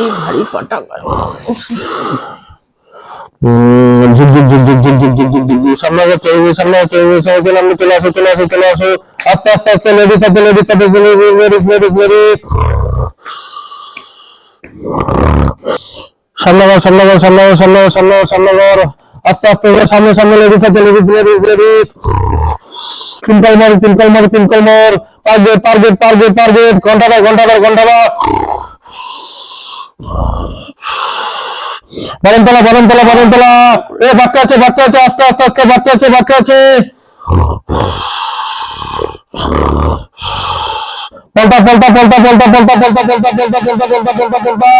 এই ভারী পাটা সামনে চলবে সামনে চলবে সবাই চলে আমি চলে আসো চলে আসো চলে আসো। আস্তে আস্তে আস্তে লেডিস আছে লেডিস আছে লেডিস লেডিস সামনে সামনে সামনে আস্তে আস্তে, সামনে সামনে লেডিস আছে লেডিস লেডিস লেডিস তিনকল মার তিনকল মার তিনকল মার টার্গেট টার্গেট টার্গেট টার্গেট ঘণ্টা ঘর ঘণ্টা ঘর ঘণ্টা ঘর বরমতলা বরমতলা বরমতলা এ বাচ্চা আছে বাচ্চা আছে আস্তে আস্তে আস্তে বাচ্চা আছে বাচ্চা আছে পলটা পলটা পলটা পলটা পলটা পলটা পলটা পলটা পলটা পলটা পলটা পলটা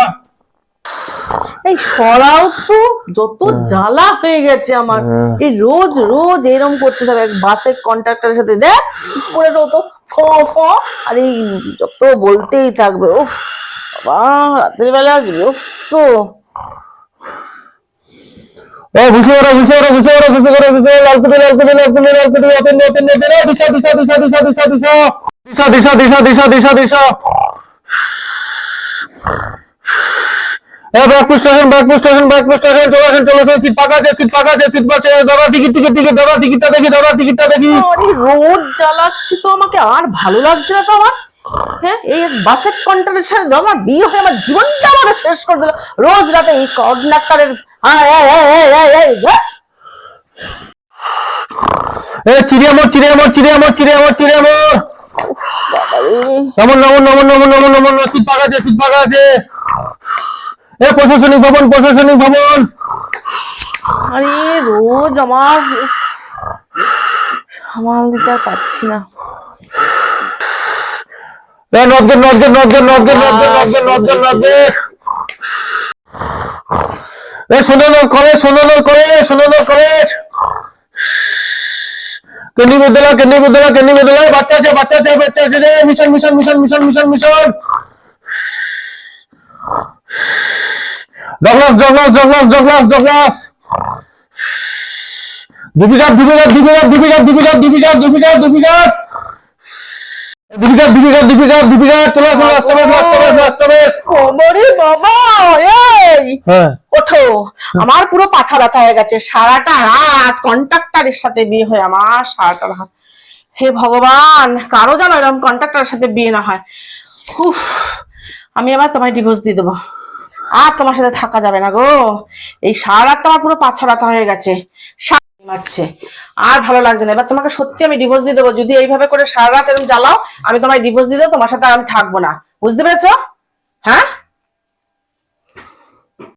এই সরাও তো যত জ্বালা হয়ে গেছে আমার হ্যাঁ। এই রোজ রোজ এরম করতে হবে বাসের কন্ট্রাক্টরের সাথে দেখ করে তো ফ ফ আর এই যত বলতেই থাকবে ও বাবা রাতের বেলা বিরক্ত এ ঘুষে ওরা ঘুষে ওরা ঘুষে ওরা ঘুষে ওরা ঘুষে লালকুটি লালকুটি লালকুটি লালকুটি অতিন অতিন অতিন এ দিশা দিশা দিশা দিশা দিশা দিশা দিশা দিশা দিশা দিশা দিশা এ Barrackpore station Barrackpore station Barrackpore station চলে আসেন চলে আসেন সিট ফাঁকা আছে সিট ফাঁকা আছে সিট পাচ্ছে দাদা টিকিট টিকিট টিকিট দাদা টিকিটটা দেখি দাদা টিকিটটা দেখি। আরে রোজ জ্বালাচ্ছি তো আমাকে আর ভালো লাগছে না তো আমার। হ্যাঁ এই বাসের কন্ট্রাক্টরের সাথে আমার বিয়ে হয়ে আমার জীবনটা আমার শেষ করে দিল। রোজ রাতে এই কন্ডাক্টরের হ্যাঁ এই, এই, এই, এই, এই, হ্যাঁ। এ চিড়িয়ামোর চিড়িয়ামোর চিড়িয়ামোর চিড়িয়ামোর চিড়িয়ামোর বাবারে। নমন নমন নমন নমন নমন নমন সিট ফাঁকা আছে সিট ফাঁকা আছে। এ প্রশাসনিক ভবন প্রশাসনিক ভবন। আরে রোজ আমার সামাল দিতে আর পারছি না। বাচ্চা আছে বাচ্চা আছে বাচ্চা আছে mission mission mission mission mission mission. Douglas Douglas Douglas Douglas Douglas Dipika Dipika Dipika Dipika Dipika Dipika Dipika Dipika Dipika Dipika Dipika Dipika চলে আসো last time last time last time ওরে বাবা এই। হ্যাঁ। ওঠো। আমার পুরো পাছা ব্যথা হয়ে গেছে। সারাটা রাত কন্ট্রাক্টরের সাথে বিয়ে হয় আমার সারাটা রাত। হে ভগবান কারও যেন এরকম কন্ট্রাক্টরের সাথে বিয়ে না হয়। উফ আমি আবার তোমায় ডিভোর্স দিয়ে দেবো। আর তোমার সাথে থাকা যাবে না গো। এই সারা রাত আমার পুরো পাছা ব্যথা হয়ে গেছে। মারছে। আর ভালো লাগছে না। এবার তোমাকে সত্যি আমি ডিভোর্স দিয়ে দেবো। যদি এইভাবে করে সারা রাত এরকম জ্বালাও, আমি তোমায় ডিভোর্স দিয়ে দেবো, তোমার সাথে আর আমি থাকব না। বুঝতে পেরেছ?